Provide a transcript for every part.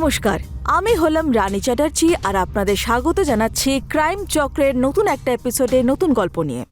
নমস্কার আমি হলাম রানী চ্যাটার্জি আর আপনাদের স্বাগত জানাচ্ছি ক্রাইম চক্রের নতুন একটা এপিসোডে নতুন গল্প নিয়ে।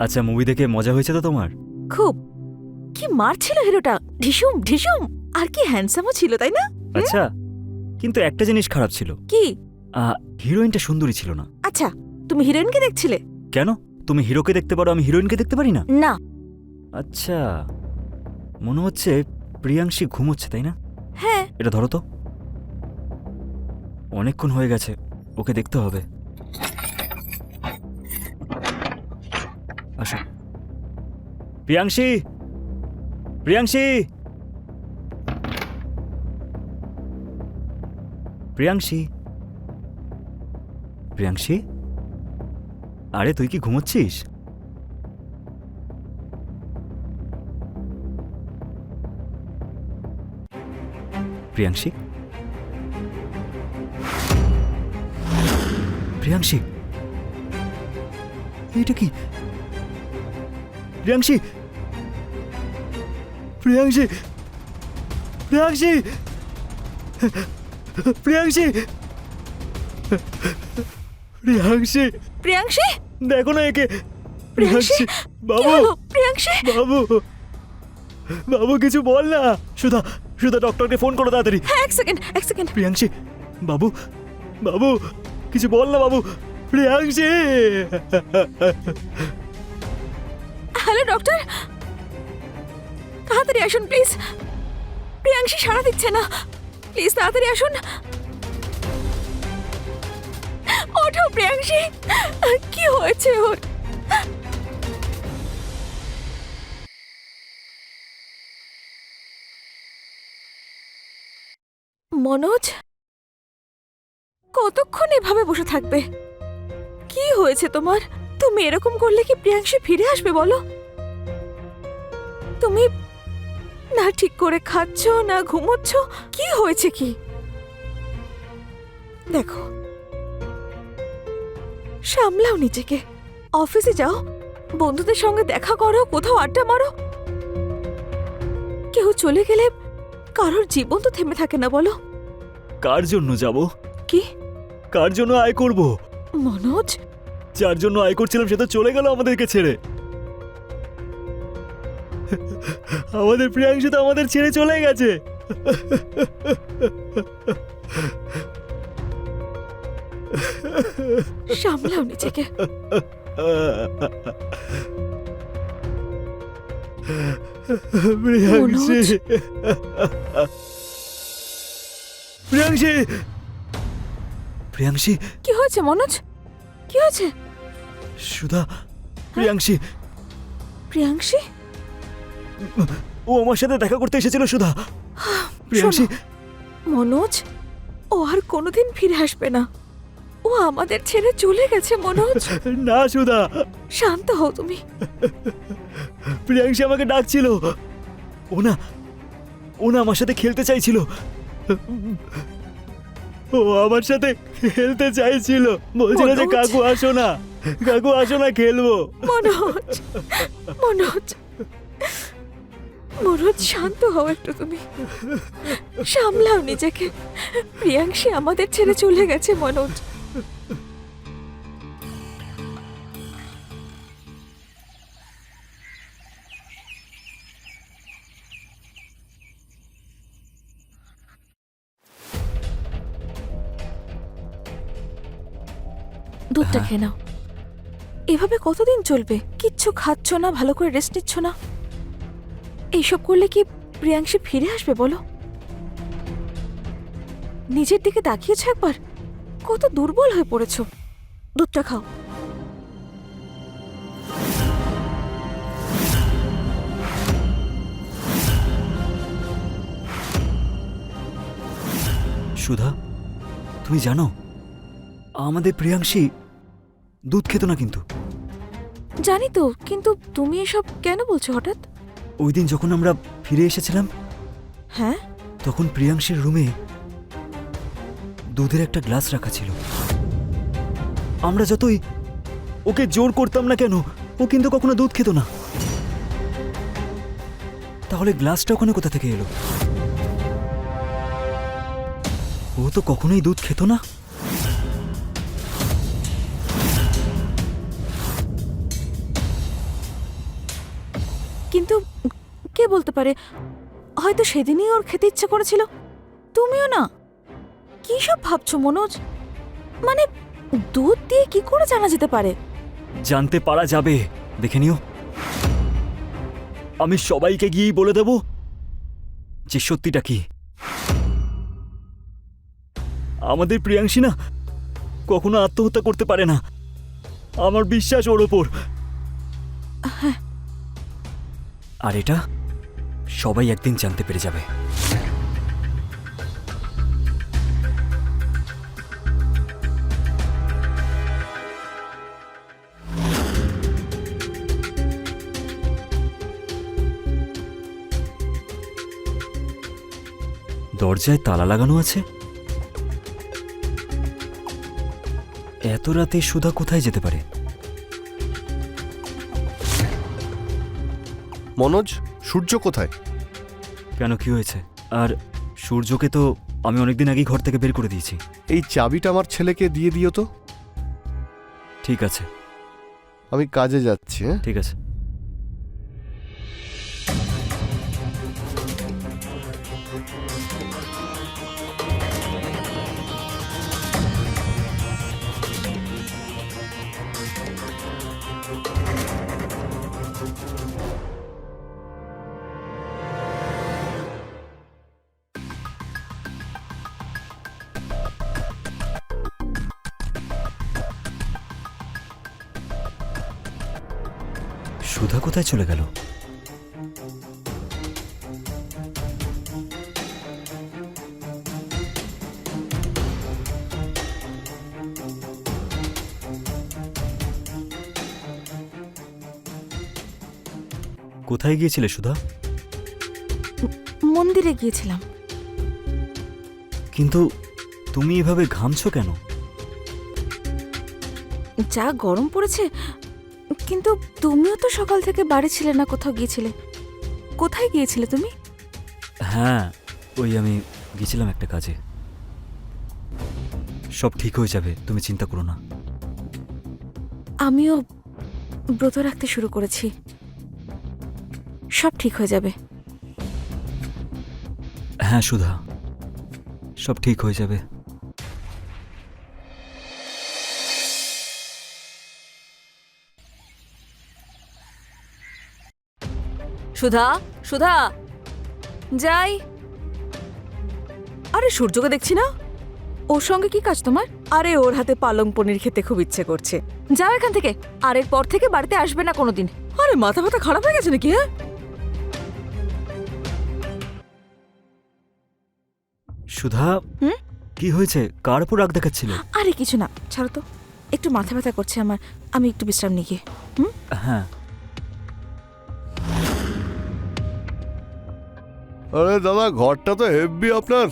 আচ্ছা মুভি দেখে মজা হয়েছে তো তোমার? খুব। কি মারছিল হিরোটা? ঢিসুম ঢিসুম! আর কি হ্যান্ডসামও ছিল তাই না? আচ্ছা কিন্তু একটা জিনিস খারাপ ছিল। কি? আহ, হিরোইনটা সুন্দরী ছিল না। আচ্ছা তুমি হিরোইনকে দেখছিলে? কেন? তুমি হিরোকে দেখতে পারো আমি হিরোইনকে দেখতে পারি না? না। আচ্ছা মনে হচ্ছে প্রিয়াংশী ঘুমোচ্ছে তাই না? হ্যাঁ। এটা ধরো তো। অনেকক্ষণ হয়ে গেছে ওকে দেখতে হবে। আসো। প্রিয়াংশী! প্রিয়াংশী! প্রিয়াংশী! প্রিয়াংশী? আরে তুই কি ঘুমোচ্ছিস? প্রিয়াংশী প্রিয়াংশী এটা কি প্রিয়াংশী প্রিয়াংশী প্রিয়াংশী প্রিয়াংশী প্রিয়াংশী প্রিয়াংশী দেখো না একে প্রিয়াংশী কি বাবু হলো? প্রিয়াংশী বাবু বাবু কিছু বল না সুধা সুধা ডক্টরকে ফোন করো তাড়াতাড়ি। হ্যাঁ এক সেকেন্ড এক সেকেন্ড প্রিয়াংশী বাবু বাবু কিছু বল না বাবু। প্রিয়াংশী! হ্যালো ডক্টর তাড়াতাড়ি আসুন প্লিজ প্রিয়াংশী সাড়া দিচ্ছে না। প্লিজ তাড়াতাড়ি আসুন। ওঠো প্রিয়াংশী। কি হয়েছে ওর? মনোজ? কতক্ষণ এভাবে বসে থাকবে? কি হয়েছে তোমার? তুমি এরকম করলে কি প্রিয়াংশী ফিরে আসবে বলো? তুমি না ঠিক করে খাচ্ছ, না ঘুমোচ্ছ, কি হয়েছে কি? দেখো, সামলাও নিজেকে। অফিসে যাও, বন্ধুদের সঙ্গে দেখা করো, কোথাও আড্ডা মারো। কেউ চলে গেলে কারোর জীবন তো থেমে থাকে না বলো। কার জন্য যাব? কি? কার জন্য আয় করব? মনোজ? যার জন্য আয় করছিলাম সে তো চলে গেল আমাদেরকে ছেড়ে। আমাদের প্রিয়াংশু তো আমাদের ছেড়ে চলে গেছে। সামলাও নিজেকে। প্রিয়াংশী প্রিয়াংশী! প্রিয়াংশী! কি হয়েছে মনোজ? কি হয়েছে? সুধা প্রিয়াংশী! প্রিয়াংশী? ও আমার সাথে দেখা করতে এসেছিল সুধা। প্রিয়াংশী! মনোজ ও আর কোনোদিন ফিরে আসবে না। ও আমাদের ছেড়ে চলে গেছে মনোজ। না সুধা। শান্ত হও তুমি। প্রিয়াংশী আমাকে ডাকছিল। ও না ও না আমার সাথে খেলতে চাইছিল। ও আমার সাথে খেলতে চাইছিল। বলছিল যে কাকু আসো না। কাকু আসো না খেলব। মনোজ মনোজ। মনোজ শান্ত হও একটু তুমি। সামলাও নিজেকে। প্রিয়াংশী আমাদের ছেড়ে চলে গেছে মনোজ। দুধটা খেয়ে নাও। এভাবে কতদিন চলবে? কিচ্ছু খাচ্ছ না ভালো করে রেস্ট নিচ্ছ না। এইসব করলে কি প্রিয়াংশী ফিরে আসবে বলো? নিজের দিকে তাকিয়েছ একবার? কত দুর্বল হয়ে পড়েছ। দুধটা খাও। সুধা তুমি জানো আমাদের প্রিয়াংশী দুধ খেত না কিন্তু। জানি তো কিন্তু তুমি এসব কেন বলছো হঠাৎ? ওই দিন যখন আমরা ফিরে এসেছিলাম হ্যাঁ? তখন প্রিয়াংশীর রুমে দুধের একটা গ্লাস রাখা ছিল। আমরা যতই ওকে জোর করতাম না কেন ও কিন্তু কখনো দুধ খেত না। তাহলে গ্লাসটা ওখানে কোথা থেকে এলো? ও তো কখনোই দুধ খেত না। কিন্তু কে বলতে পারে? হয়তো সেদিনই ওর খেতে ইচ্ছে করেছিল। তুমিও না? কি সব ভাবছ, মনোজ? মানে দুধ দিয়ে কি করে জানা যেতে পারে? জানতে পারা যাবে। দেখে নিও। আমি সবাইকে গিয়েই বলে দেব যে সত্যিটা কি। আমাদের প্রিয়াংশী না কখনো আত্মহত্যা করতে পারে না। আমার বিশ্বাস ওর ওপর। আর এটা সবাই একদিন জানতে পেরে যাবে। দরজায় তালা লাগানো আছে? এত রাতে সুধা কোথায় যেতে পারে? মনোজ সূর্য কোথায়? কেন কি হয়েছে? আর সূর্যকে তো আমি অনেকদিন আগেই ঘর থেকে বের করে দিয়েছি। এই চাবিটা আমার ছেলেকে দিয়ে দিও তো। ঠিক আছে। আমি কাজে যাচ্ছি হ্যাঁ? ঠিক আছে। সুধা কোথায় চলে গেল? কোথায় গিয়েছিলে সুধা? মন্দিরে গিয়েছিলাম। কিন্তু তুমি এভাবে ঘামছো কেন? যা গরম পড়েছে কিন্তু তুমিও তো সকাল থেকে বাড়ি ছিলে না কোথাও গিয়েছিলে? কোথায় গিয়েছিলে তুমি? হ্যাঁ ওই আমি গেছিলাম একটা কাজে। সব ঠিক হয়ে যাবে তুমি চিন্তা করো না। আমিও ব্রত রাখতে শুরু করেছি। সব ঠিক হয়ে যাবে। হ্যাঁ সুধা সব ঠিক হয়ে যাবে। সুধা সুধা। যাই। আরে সূর্যকে দেখছি না? ওর সঙ্গে কি কাজ তোমার? আরে ওর হাতে পালং পনির খেতে খুব ইচ্ছে করছে। যাও এখান থেকে। আর এর পর থেকে বাড়িতে আসবে না কোনোদিন। আরে মাথা মাথা খারাপ হয়ে গেছে নাকি হ্যাঁ? সুধা হুম? কি হয়েছে? কার উপর রাগ দেখাচ্ছিল? আরে কিছু না। ছাড়ো তো। একটু মাথা ব্যথা করছে আমার। আমি একটু বিশ্রাম নিয়ে গিয়ে। হুম? হ্যাঁ। আরে দাদা ঘরটা তো হেভি আপনার।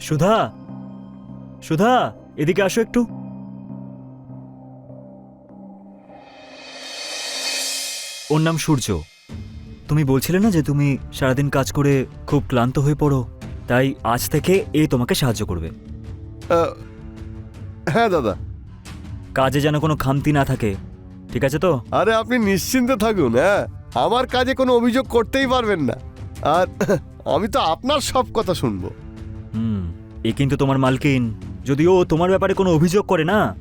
সুধা সুধা এদিকে আসো একটু। ওর নাম সূর্য। তুমি বলছিলে না যে তুমি সারাদিন কাজ করে খুব ক্লান্ত হয়ে পড়ো? তাই আজ থেকে এ তোমাকে সাহায্য করবে। হ্যাঁ দাদা। কাজে যেন কোনো খামতি না থাকে। ঠিক আছে তো? আরে আপনি নিশ্চিন্তে থাকুন হ্যাঁ। আমার কাজে কোনো অভিযোগ করতেই পারবেন না। আর আমি তো আপনার সব কথা শুনব। হুম এ কিন্তু তোমার মালকিন। যদি ও তোমার ব্যাপারে কোনো অভিযোগ করে না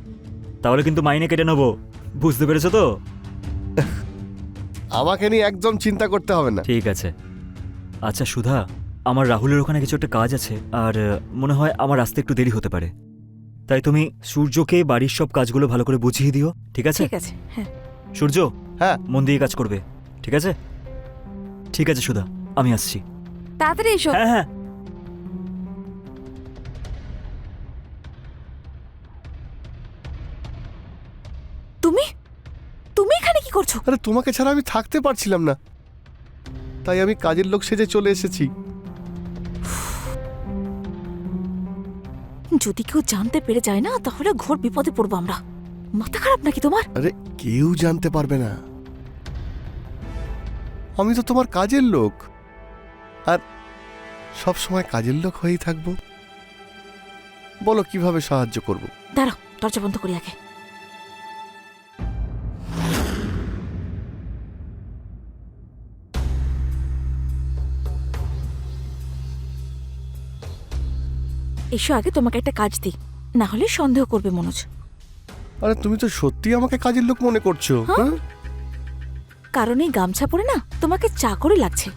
তাহলে কিন্তু মাইনে কেটে নেব। বুঝতে পেরেছ তো? আমাকে নিয়ে একদম চিন্তা করতে হবে না। ঠিক আছে। আচ্ছা সুধা আমার রাহুলের ওখানে কিছু একটা কাজ আছে আর আহ, মনে হয় আমার আসতে একটু দেরি হতে পারে। তাই তুমি সূর্যকে বাড়ির সব কাজগুলো ভালো করে বুঝিয়ে দিও ঠিক আছে? ঠিক আছে হ্যাঁ। সূর্য হ্যাঁ। মন দিয়ে কাজ করবে। ঠিক আছে? ঠিক আছে সুধা আমি আসছি। তাড়াতাড়ি এসো। হ্যাঁ হ্যাঁ। তুমি? তুমি এখানে কি করছ? আরে তোমাকে ছাড়া আমি থাকতে পারছিলাম না। তাই আমি কাজের লোক সেজে চলে এসেছি। যদি কেউ জানতে পেরে যায় না তাহলে ঘোর বিপদে পড়ব আমরা। মাথা খারাপ নাকি তোমার? আরে কেউ জানতে পারবে না। আমি তো তোমার কাজের লোক। আর সব সময় কাজের লোক হয়েই থাকব। বলো কীভাবে সাহায্য করব? দাঁড়াও দরজা বন্ধ করি আগে। এসো আগে তোমাকে একটা কাজ দিই। না হলে সন্দেহ করবে মনোজ। আরে তুমি তো সত্যি আমাকে কাজের লোক মনে করছ হ্যাঁ? হ্যাঁ? কারণ এই গামছা পরে না তোমাকে চাকরি লাগছে।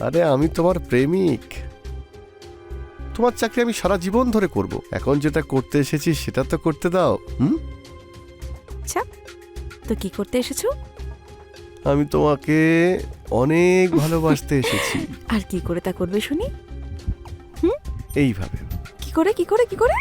আরে আমি তোমার প্রেমিক। তোমার চাকরি আমি সারা জীবন ধরে করব। এখন যেটা করতে এসেছি সেটা তো করতে দাও হুম? আচ্ছা তো কি করতে এসেছ? আমি তোমাকে অনেক ভালোবাসতে এসেছি। আর কি করে তা করবে শুনি? হুম? এইভাবে। কি করে কি করে কি করে?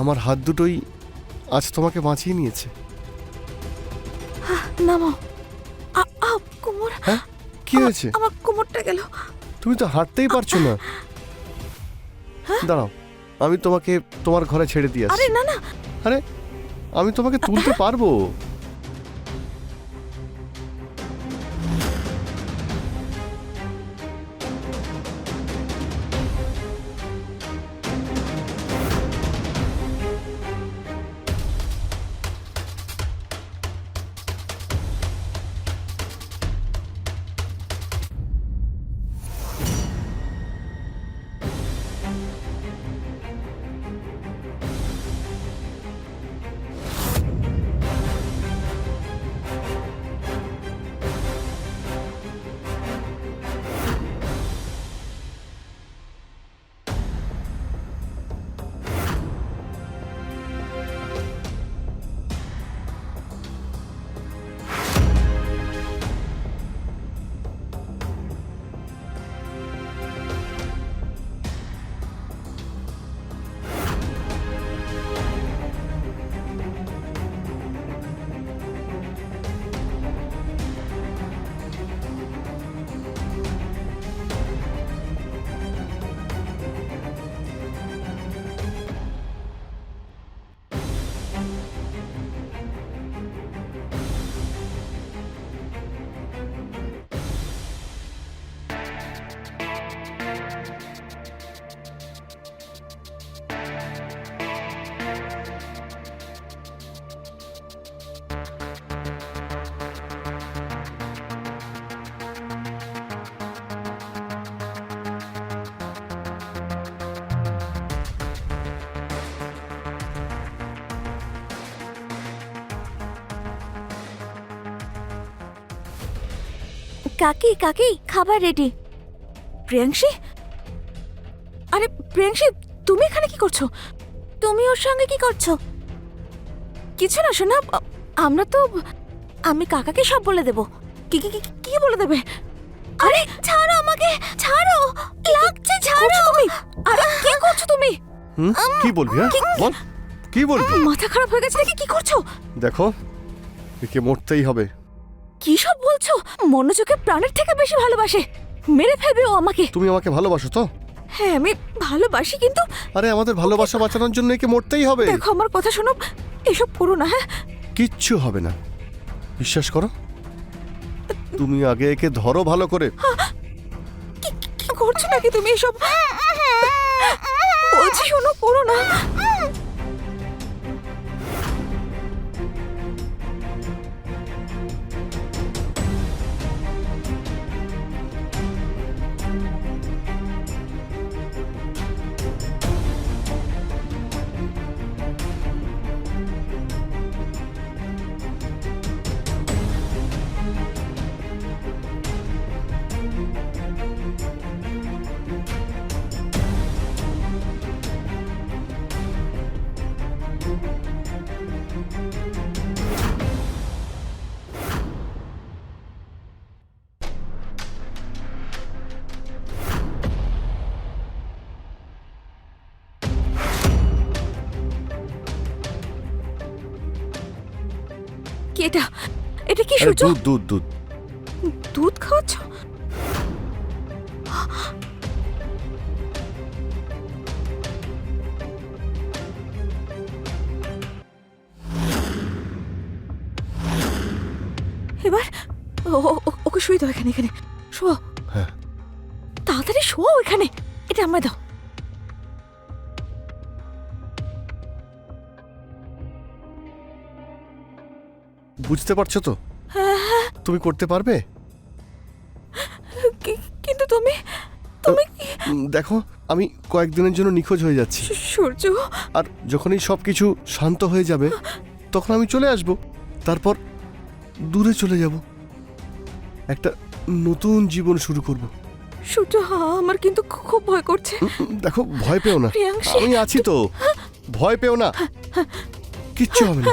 আমার হাত দুটোই আজ তোমাকে বাঁচিয়ে নিয়েছে। নামো। কোমর। হ্যাঁ? কি হয়েছে? আমার কোমরটা গেল। তুমি তো হাঁটতেই পারছ না। দাঁড়াও আমি তোমাকে তোমার ঘরে ছেড়ে দিয়ে আরে না না। আরে আমি তোমাকে তুলতে পারব? কাকি কাকি খাবার রেডি প্রিয়াংশী? আরে প্রিয়াংশী তুমি এখানে কি করছ? তুমি ওর সঙ্গে কি করছ? কিছু না শোনা আমরা তো আমি কাকাকে সব বলে দেব। কি কি কি- কি বলে দেবে? আরে ছাড়ো আমাকে ছাড়ো! লাগছে ছাড়ো! তুমি? আরে কি করছ তুমি? কি বলবি হ্যাঁ? বল কি বলবি? মাথা খারাপ হয়ে গেছে নাকি কি করছ? দেখো একে মরতেই হবে। বলছো? মনোযোগে প্রাণের থেকে বেশি ভালোবাসে। মেরে ফেলবে ও আমাকে। তুমি আমাকে ভালোবাসো তো? হ্যাঁ আমি ভালোবাসি কিন্তু আরে আমাদের ভালোবাসা বাঁচানোর জন্য একে মরতেই হবে। দেখো আমার কথা শোনো। এসব করো না হ্যাঁ? কিচ্ছু হবে না। বিশ্বাস করো? তুমি আগে একে ধরো ভালো করে। কি কি করছ নাকি তুমি এসব? বলছি শোনো করো না। এটা এটা কি সূর্য? দুধ দুধ দুধ। দুধ খাওয়াচ্ছ? এবার ওকে শুয়ে দাও এখানে এখানে। বুঝতে পারছ তো? তুমি করতে পারবে? কিন্তু তুমি তুমি দেখো আমি কয়েকদিনের জন্য নিখোঁজ হয়ে যাচ্ছি। সূর্য। আর যখনই সব কিছু শান্ত হয়ে যাবে তখন আমি চলে আসব। তারপর দূরে চলে যাব। একটা নতুন জীবন শুরু করব। সূর্য আমার কিন্তু খুব ভয় করছে। দেখো ভয় পেও না। আমি আছি তো ভয় পেও না। কিচ্ছু হবে না।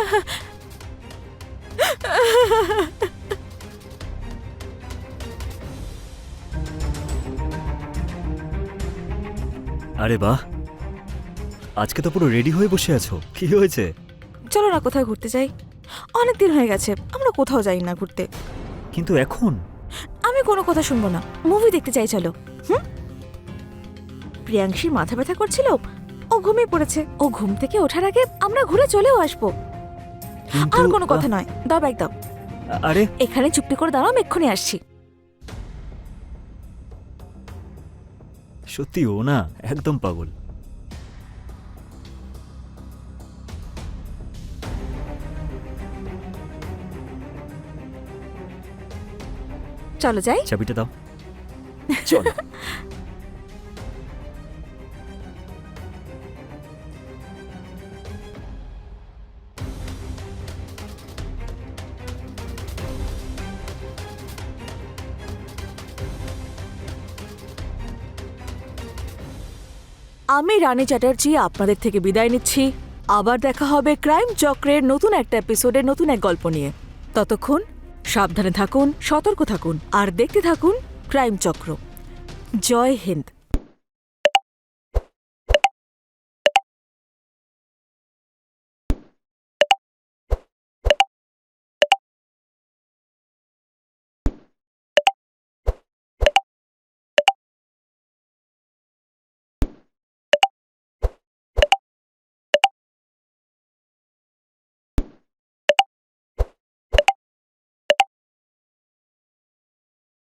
আরে বাহ। আজকে তো পুরো রেডি হয়ে বসে আছো। কি হয়েছে? চলো না কোথাও ঘুরতে যাই। অনেক দিন হয়ে গেছে আমরা কোথাও যাই না ঘুরতে। কিন্তু এখন? আমি কোনো কথা শুনব না। মুভি দেখতে চাই চলো। হুম? প্রিয়াংশীর মাথা ব্যথা করছিল। ও ঘুমিয়ে পড়েছে। ও ঘুম থেকে ওঠার আগে আমরা ঘুরে চলেও আসব। আর কোনো কথা নয়। দাও ব্যাগ দাও। আরে। এখানে চুপটি করে দাঁড়াও আমি এক্ষুনি আসছি। সত্যি ও না একদম পাগল। চলো যাই। চাবিটা দাও। চল। আমি রানী চ্যাটার্জি আপনাদের থেকে বিদায় নিচ্ছি। আবার দেখা হবে ক্রাইম চক্রের নতুন একটা এপিসোডে নতুন এক গল্প নিয়ে। ততক্ষণ সাবধানে থাকুন, সতর্ক থাকুন, আর দেখতে থাকুন ক্রাইম চক্র। জয় হিন্দ।